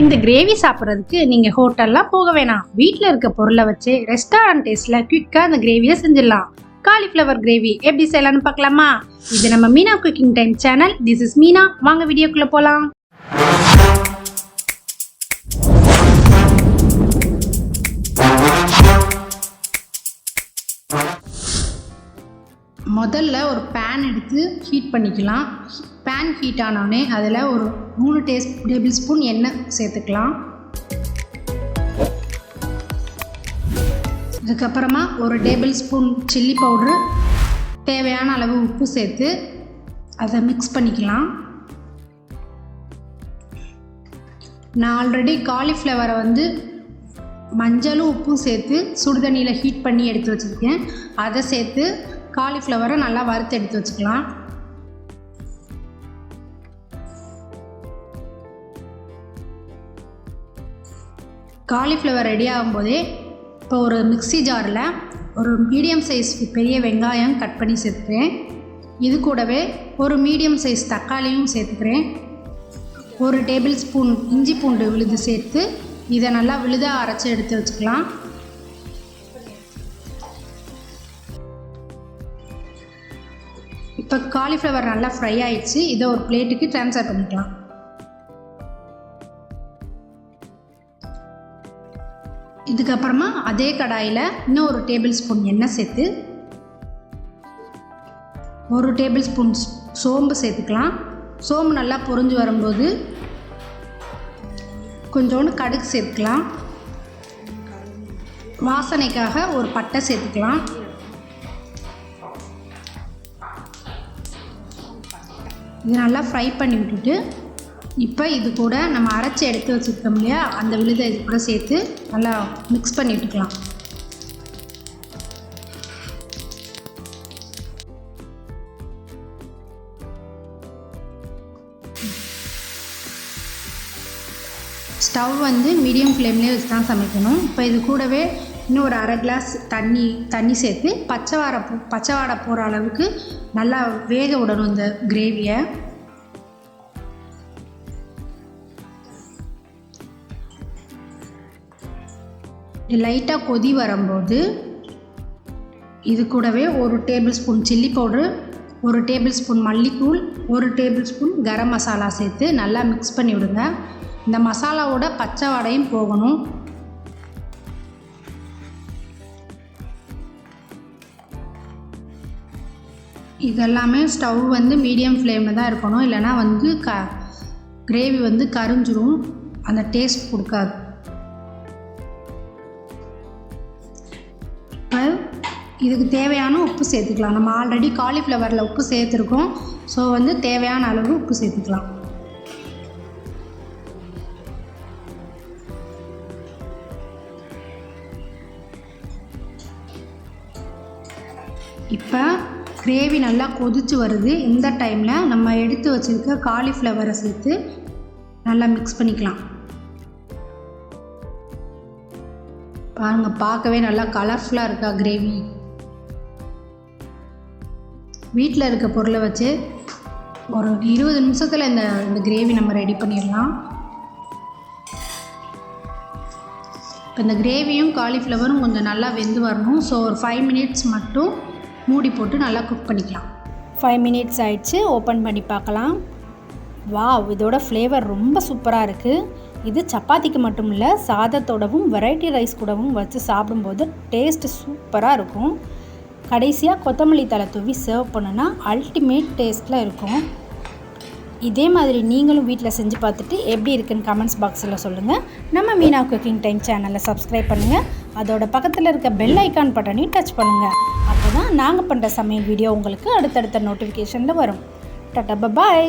இந்த கிரேவி சாப்பிட்றதுக்கு நீங்கள் ஹோட்டல்லாம் போக வேணாம். வீட்டில் இருக்க பொருளை வச்சு ரெஸ்டாரண்ட் டேஸ்ட்டில் குயிக்காக அந்த கிரேவியை செஞ்சிடலாம். காலிஃப்ளவர் கிரேவி எப்படி செய்யலாம்னு பார்க்கலாமா? இது நம்ம Meena cooking time channel this is Meena. வாங்க வீடியோக்குள்ளே போகலாம் முதல்ல ஒரு பேன் எடுத்து ஹீட் பண்ணிக்கலாம். பேன் ஹீட் ஆனோடனே அதில் ஒரு மூணு டேஸ் டேபிள் ஸ்பூன் எண்ணெய் சேர்த்துக்கலாம். அதுக்கப்புறமா ஒரு டேபிள் ஸ்பூன் சில்லி பவுட்ரு தேவையான அளவு உப்பு சேர்த்து அதை மிக்ஸ் பண்ணிக்கலாம். நான் ஆல்ரெடி காலிஃப்ளவரை வந்து மஞ்சளும் உப்பும் சேர்த்து சுடுதண்ணியில் ஹீட் பண்ணி எடுத்து வச்சுருக்கேன். அதை சேர்த்து காலிஃப்ளவரை நல்லா வறுத்து எடுத்து வச்சுக்கலாம். காலிஃப்ளவர் ரெடி ஆகும்போதே இப்போ ஒரு மிக்ஸி ஜாரில் ஒரு மீடியம் சைஸ் பெரிய வெங்காயம் கட் பண்ணி சேர்த்துக்கிறேன். இது கூடவே ஒரு மீடியம் சைஸ் தக்காளியும் சேர்த்துக்கிறேன். ஒரு டேபிள் ஸ்பூன் இஞ்சி பூண்டு விழுது சேர்த்து இதை நல்லா விழுதாக அரைச்சி எடுத்து வச்சுக்கலாம். இப்போ காலிஃப்ளவர் நல்லா ஃப்ரை ஆயிடுச்சு. இதை ஒரு பிளேட்டுக்கு ட்ரான்ஸ்ஃபர் பண்ணிக்கலாம். இதுக்கப்புறமா அதே கடாயில் இன்னும் ஒரு டேபிள் ஸ்பூன் எண்ணெய் சேர்த்து ஒரு டேபிள் ஸ்பூன் சோம்பு சேர்த்துக்கலாம். சோம்பு நல்லா பொரிஞ்சு வரும்போது கொஞ்சோண்டு கடுகு சேர்த்துக்கலாம். வாசனைக்காக ஒரு பட்டை சேர்த்துக்கலாம். இது நல்லா ஃப்ரை பண்ணி விட்டுட்டு இப்போ இது கூட நம்ம அரைச்சி எடுத்து வச்சுருக்கோம் இல்லையா? அந்த விழுதை இது கூட சேர்த்து நல்லா மிக்ஸ் பண்ணி விட்டுக்கலாம். ஸ்டவ் வந்து மீடியம் ஃப்ளேம்லேயே வச்சு தான் சமைக்கணும். இப்போ இது கூடவே இன்னும் ஒரு அரை கிளாஸ் தண்ணி தண்ணி சேர்த்து பச்சை வாடை பச்சை வாடை போகிற அளவுக்கு நல்லா வேக விடணும் இந்த கிரேவியை லைட்டாக கொதி வரும்போது இது கூடவே ஒரு டேபிள் ஸ்பூன் சில்லி பவுட்ரு ஒரு டேபிள் ஸ்பூன் மல்லித்தூள் ஒரு டேபிள் ஸ்பூன் கரம் மசாலா சேர்த்து நல்லா மிக்ஸ் பண்ணி விடுங்க. இந்த மசாலாவோட பச்சை வாடையும் போகணும். இதெல்லாமே ஸ்டவ் வந்து மீடியம் ஃப்ளேமில் தான் இருக்கணும். இல்லைனா வந்து க கிரேவி வந்து கரிஞ்சிரும். அந்த டேஸ்ட் கொடுக்காது. இப்போ இதுக்கு தேவையான உப்பு சேர்த்துக்கலாம். நம்ம ஆல்ரெடி காலிஃப்ளவரில் உப்பு சேர்த்துருக்கோம். ஸோ வந்து தேவையான அளவு உப்பு சேர்த்துக்கலாம். இப்போ கிரேவி நல்லா கொதிச்சு வருது. இந்த டைமில் நம்ம எடுத்து வச்சுருக்க காலிஃப்ளவரை சேர்த்து நல்லா மிக்ஸ் பண்ணிக்கலாம். பாருங்கள் பார்க்கவே நல்லா கலர்ஃபுல்லாக இருக்கா கிரேவி. வீட்டில் இருக்க பொருளை வச்சு ஒரு இருபது நிமிஷத்தில் இந்த இந்த கிரேவி நம்ம ரெடி பண்ணிடலாம். இப்போ இந்த கிரேவியும் காலிஃப்ளவரும் கொஞ்சம் நல்லா வெந்து வரணும். ஸோ ஒரு ஃபைவ் மினிட்ஸ் மட்டும் மூடி போட்டு நல்லா குக் பண்ணிக்கலாம். ஃபைவ் மினிட்ஸ் ஆயிடுச்சு. ஓப்பன் பண்ணி பார்க்கலாம். வாவ் இதோட ஃப்ளேவர் ரொம்ப சூப்பராக இருக்குது இது சப்பாத்திக்கு மட்டும் இல்லை சாதத்தோடவும் வெரைட்டி ரைஸ் கூடவும் வச்சு சாப்பிடும்போது டேஸ்ட் சூப்பராக இருக்கும். கடைசியாக கொத்தமல்லி தலை தூவி சர்வ் பண்ணுனா அல்டிமேட் டேஸ்ட்டில் இருக்கும். இதே மாதிரி நீங்களும் வீட்டில் செஞ்சு பார்த்துட்டு எப்படி இருக்குன்னு கமெண்ட்ஸ் பாக்ஸில் சொல்லுங்கள் நம்ம மீனா குக்கிங் டைம் சேனலை சப்ஸ்கிரைப் பண்ணுங்கள் அதோட பக்கத்தில் இருக்க பெல் ஐக்கான் பட்டனையும் டச் பண்ணுங்கள் தான் நாங்கள் பண்ணுற சமையல் வீடியோ உங்களுக்கு அடுத்தடுத்த நோட்டிஃபிகேஷனில் வரும். டாட்டா பாய்